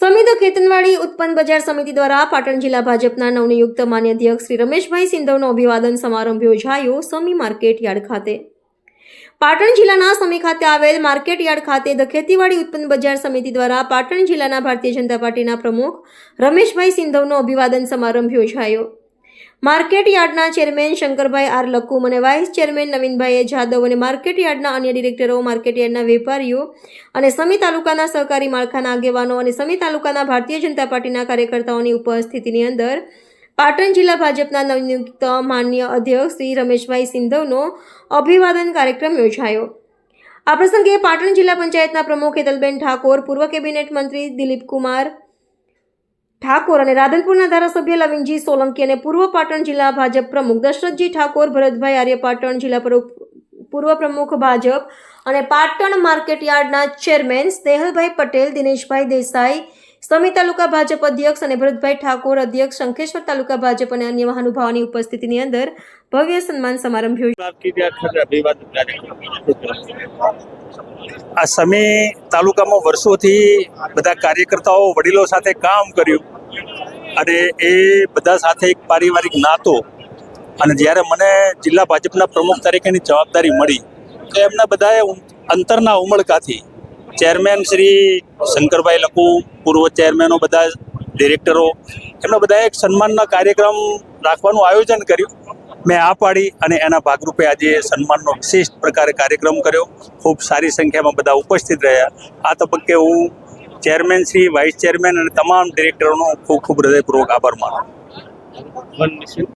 સમિત ખેતનવાડી ઉત્પન્ન બજાર સમિતિ દ્વારા પાટણ જિલ્લા ભાજપના નવનિયુક્ત માન્ય અધ્યક્ષ શ્રી રમેશભાઈ સિંધવનો અભિવાદન સમારંભ યોજાયો સમી માર્કેટ યાર્ડ ખાતે. પાટણ જિલ્લાના સમી ખાતે આવેલ માર્કેટ યાર્ડ ખાતે ધ ખેતીવાડી ઉત્પન્ન બજાર સમિતિ દ્વારા પાટણ જિલ્લાના ભારતીય જનતા પાર્ટીના પ્રમુખ રમેશભાઈ સિંધવનો અભિવાદન સમારંભ યોજાયો. માર્કેટ યાર્ડના ચેરમેન શંકરભાઈ આર લકુમ અને વાઇસ ચેરમેન નવીનભાઈ જાદવ અને માર્કેટ યાર્ડના અન્ય ડિરેક્ટરો, માર્કેટ યાર્ડના વેપારીઓ અને સમી તાલુકાના સહકારી માળખાના આગેવાનો અને સમી તાલુકાના ભારતીય જનતા પાર્ટીના કાર્યકર્તાઓની ઉપસ્થિતિની અંદર પાટણ જિલ્લા ભાજપના નવનિયુક્ત માન્ય અધ્યક્ષ શ્રી રમેશભાઈ સિંધવનો અભિવાદન કાર્યક્રમ યોજાયો. આ પ્રસંગે પાટણ જિલ્લા પંચાયતના પ્રમુખ હેતલબેન ઠાકોર, પૂર્વ કેબિનેટ મંત્રી દિલીપ કુમાર ઠાકોર અને રાધનપુરના ધારાસભ્ય લવિનજી સોલંકી અને પૂર્વ પાટણ જિલ્લા ભાજપ પ્રમુખ દશરથજી ઠાકોર, ભરતભાઈ આર્ય પાટણ જિલ્લા પૂર્વ પ્રમુખ ભાજપ અને પાટણ માર્કેટ યાર્ડના ચેરમેન સ્નેહલભાઈ પટેલ, દિનેશભાઈ દેસાઈ સમી તાલુકા ભાજપ અધ્યક્ષ અને ભરતભાઈ ઠાકોર અધ્યક્ષ શંખેશ્વર તાલુકા ભાજપ અને અન્ય મહાનુભાવોની ઉપસ્થિતિની અંદર ભવ્ય સન્માન સમારંભ યોજાયો આ સમી તાલુકામાં વર્ષોથી બધા કાર્યકર્તાઓ વડીલો સાથે કામ કર્યું અને એ બધા સાથે એક પારિવારિક નાતો અને જ્યારે મને જિલ્લા ભાજપના પ્રમુખ તરીકેની જવાબદારી મળી તો એમના બધાએ અંતરના ઉમળકાથી ચેરમેન શ્રી શંકરભાઈ લખું પૂર્વ ચેરમેનો બધા ડિરેક્ટરો, એમના બધા એક સન્માનના કાર્યક્રમ રાખવાનું આયોજન કર્યું. મેં આ પાડી અને એના ભાગરૂપે આજે સન્માનનો વિશિષ્ટ પ્રકારે કાર્યક્રમ કર્યો. ખૂબ સારી સંખ્યામાં બધા ઉપસ્થિત રહ્યા. આ તબક્કે હું ચેરમેન શ્રી, વાઇસ ચેરમેન અને તમામ ડિરેક્ટરોનો ખૂબ ખૂબ હૃદયપૂર્વક આભાર માનું